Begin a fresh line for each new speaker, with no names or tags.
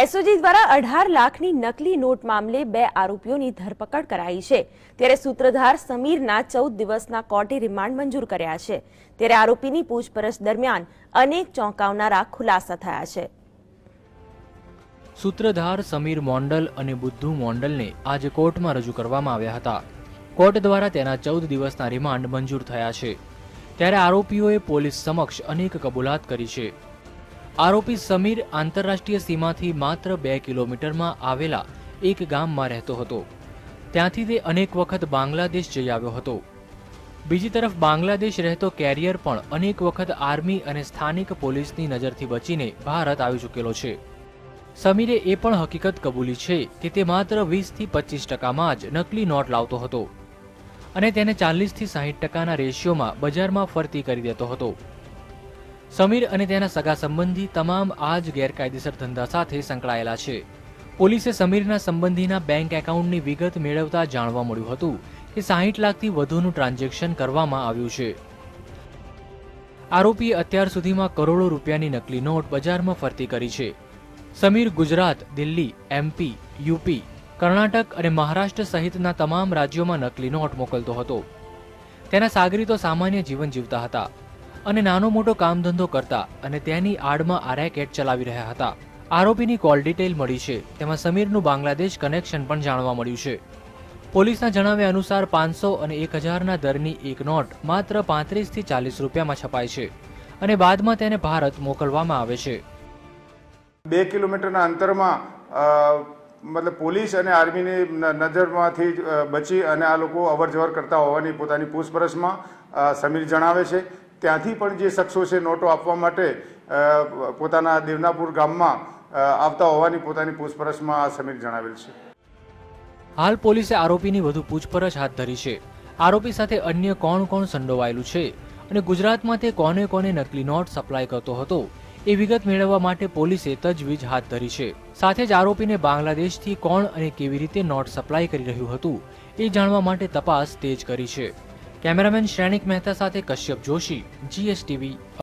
SOG દ્વારા અઢાર લાખની નકલી નોટ મામલે બે આરોપીઓની ધરપકડ કરાઈ છે. ત્યારે સૂત્રધાર સમીરના ચૌદ દિવસના કોર્ટે રિમાન્ડ મંજૂર કર્યા છે. ત્યારે આરોપીની પૂછપરછ દરમિયાન અનેક ચોંકાવનારા ખુલાસા થયા છે.
સૂત્રધાર સમીર મોંડલ અને બુદ્ધુ મોંડલને આજે કોર્ટમાં રજૂ કરવામાં આવ્યા હતા. કોર્ટ દ્વારા તેના ચૌદ દિવસના રિમાન્ડ મંજૂર થયા છે. ત્યારે આરોપીઓએ પોલીસ સમક્ષ અનેક કબૂલાત કરી છે. આરોપી સમીર આંતરરાષ્ટ્રીય સીમાથી માત્ર બે કિલોમીટરમાં આવેલા એક ગામમાં રહેતો હતો. ત્યાંથી તે અનેક વખત બાંગ્લાદેશ જઈ આવ્યો હતો. બીજી તરફ બાંગ્લાદેશ રહેતો કેરિયર પણ અનેક વખત આર્મી અને સ્થાનિક પોલીસની નજરથી બચીને ભારત આવી ચૂકેલો છે. સમીરે એ પણ હકીકત કબૂલી છે કે તે માત્ર વીસથી પચીસ ટકામાં જ નકલી નોટ લાવતો હતો અને તેને ચાલીસથી સાહીઠ ટકાના રેશિયોમાં બજારમાં ફરતી કરી દેતો હતો. સમીર અને તેના સગા સંબંધી તમામ આ જ ગેરકાયદેસર ધંધા સાથે સંકળાયેલા છે. પોલીસે સમીરના સંબંધીના બેંક એકાઉન્ટની વિગત મેળવતા જાણવા મળ્યું હતું કે સાહીઠ લાખથી વધુનું ટ્રાન્ઝેક્શન કરવામાં આવ્યું છે. આરોપીએ અત્યાર સુધીમાં કરોડો રૂપિયાની નકલી નોટ બજારમાં ફરતી કરી છે. સમીર ગુજરાત, દિલ્હી એમપી યુપી કર્ણાટક અને મહારાષ્ટ્ર સહિતના તમામ રાજ્યોમાં નકલી નોટ મોકલતો હતો. તેના સાગરીતો સામાન્ય જીવન જીવતા હતા. અને નાનો મોટો કામ ધંધો કરતા અને તેની આડમાં આ રેકેટ ચલાવી રહ્યા હતા. આરોપીની કોલ ડિટેલ મળી છે. તેમાં સમીરનું બાંગ્લાદેશ કનેક્શન પણ જાણવા મળ્યું છે. પોલીસના જણાવ્યા અનુસાર પાંચસો અને એક હજારના દરની એક નોટ માત્ર પાંત્રીસથી ચાલીસ રૂપિયામાં છપાય છે અને બાદમાં તેને ભારત મોકલવામાં આવે છે.
બે કિલોમીટરના અંતરમાં મતલબ પોલીસ અને આર્મીની નજરમાંથી બચી અને આ લોકો અવર જવર કરતા હોવાની પોતાની પૂછપરછમાં સમીર જણાવે છે. ત્યાંથી પણ જે શખ્સો છે નોટો આપવા માટે પોતાના દેવનાપુર ગામમાં આવતા હોવાની પોતાની પૂછપરછમાં આ સમીર જણાવેલ છે.
હાલ પોલીસે આરોપીની વધુ પૂછપરછ હાથ ધરી છે. આરોપી સાથે અન્ય કોણ કોણ સંડોવાયેલું છે અને ગુજરાતમાં તે કોને કોને નકલી નોટ સપ્લાય કરતો હતો, એ વિગત મેળવવા માટે પોલીસે તજવીજ હાથ ધરી છે. સાથે જ આરોપીને બાંગ્લાદેશથી કોણ અને કેવી રીતે નોટ સપ્લાય કરી રહ્યું હતું, એ જાણવા માટે તપાસ તેજ કરી છે. કેમેરામેન શ્રેણિક મહેતા સાથે કશ્યપ જોશી જીએસટીવી